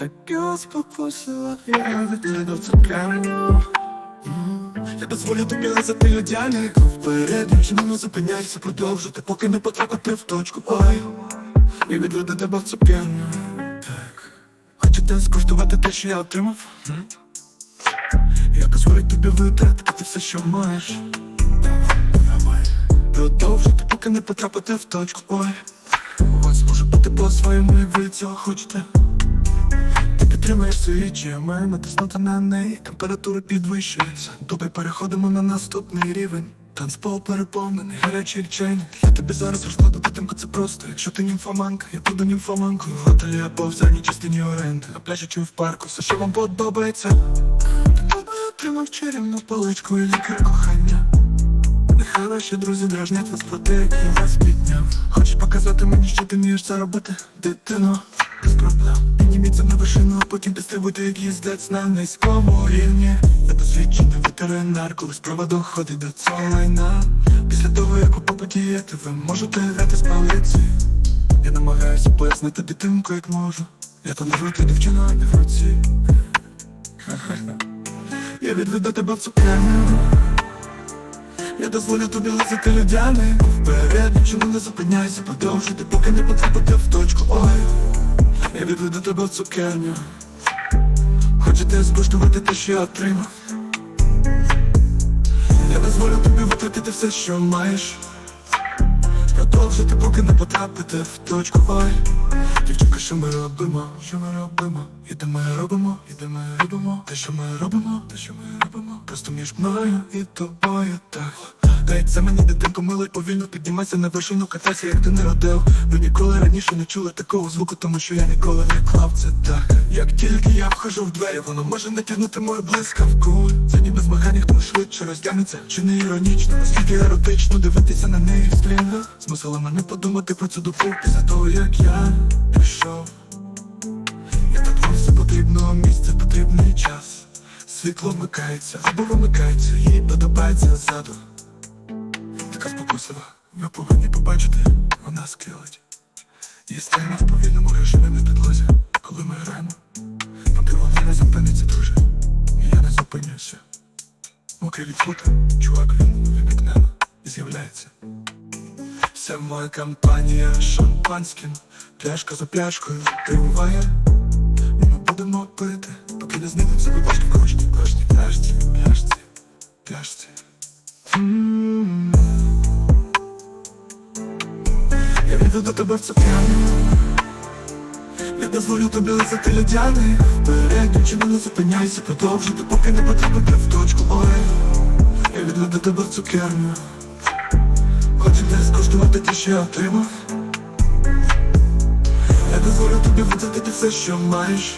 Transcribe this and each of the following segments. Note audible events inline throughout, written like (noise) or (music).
таке спокусила, я відкрив цукерну Я дозволю тобі лизати людяник Вперед, дівчина, не зупиняйся, продовжити, поки не потрапити в точку Ой, і відведу тебе в цукерню. Хочете скуштувати те, що я отримав? Я дозволю тобі витратити все, що маєш. Продовжити, поки не потрапити в точку Ой У вас може бути по-своєму, як ви цього хочете Ти підтримаєш свічі, а має натиснути на неї. Температура підвищується. Доби переходимо на наступний рівень. Танцпол переповнений, гарячий чайник. Я тобі зараз розкладу дитинку, це просто. Якщо ти німфоманка, я буду німфоманкою. В готелі або в задній частині оренди. На пляжі чи в парку, все, що вам подобається. Тебе отримав чарівну паличку і лікар кохання. Нехай наші друзі дражнять вас про як я вас підняв. Хочеш показати мені, що ти вмієш це робити? Дитино, потім підстрибуйте, як їздець на низькому рівні. Я досвідчений ветеринар, коли справа доходить до цього лайна Після того, як ви попадієте, ви можете грати з поліції Я намагаюся пояснити дитинку, як можу. Я то не руки дівчина, не в руці. (laughs) Я відведу тебе в цукерню. Я дозволю тобі лизати людяни Вперед, нічого не зупиняйся, продовжуйте, поки не потрапити в точку. Ой, я відведу тебе в цукерню. Хочете скуштувати те, що я отримав. Я дозволю тобі витратити все, що маєш. Продовжуйте, поки не потрапите в точку Ой, дівчинка, що ми робимо, що ми робимо? І де ми робимо, і де ми робимо? Те, що ми робимо, те, що ми робимо? Просто між мною і тобою так Дається мені дитинку мило й повільно піднімайся на вершину, катайся, як ти не родив. Ви ніколи раніше не чули такого звуку, тому що я ніколи не клав це так. Як тільки я вхожу в двері, воно може натягнути мою блискавку. Це ніби змагання, хто швидше роздягнеться. Чи не іронічно, наскільки еротично дивитися на неї стрімно Змусила мене подумати про цю добу після того, як я пішов. Я торкнувся потрібного місця, потрібний час. Світло вмикається або вимикається, їй подобається ззаду Спокуслива, ви повинні побачити, вона скилить. Її стоїмо в повільному режимі на підлозі, коли ми граємо Поки вона не зупиниться, друже, я не зупинюся Мокрий від фута, чувак він вікнено і з'являється. Вся моя компанія шампанським. Пляшка за пляшкою триває. І ми будемо пити, поки не знайдемо ви бачите в кожній, пляшці, пляшці, пляшці. М. Я відведу тебе в цукерню Я дозволю тобі лизати людяни Вперед, нічого не зупиняйся, продовжуйте, поки не потрапити в точку. Ой, я відведу тебе в цукерню. Хочете скуштувати те, що я отримав? Я дозволю тобі витратити все, що маєш.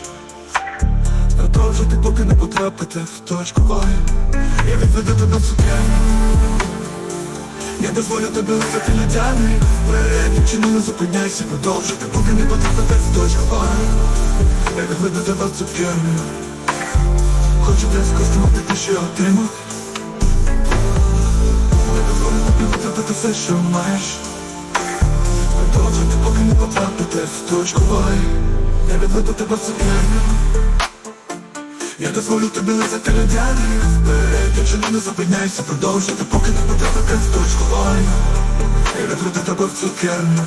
Продовжуйте, поки не потрапите в точку. Ой, я відведу тебе в цукерню я дозволю тебе лисати людяни Вперед, нічого не зупиняйся, продовжуйте, поки не потрапите в точку Ой, Я тебе в цукерню Хочете скуштувати те, що я отримав? Я дозволю тобі витратити все, що маєш. Продовжуйте, поки не потрапите в точку Ой, Я відведу тебе в цукерню я дозволю тобі лизати людяни. Вперед, якщо не зупиняйся, продовжуйте, поки не потрапите в точку Ой, я відведу тебе в цукерню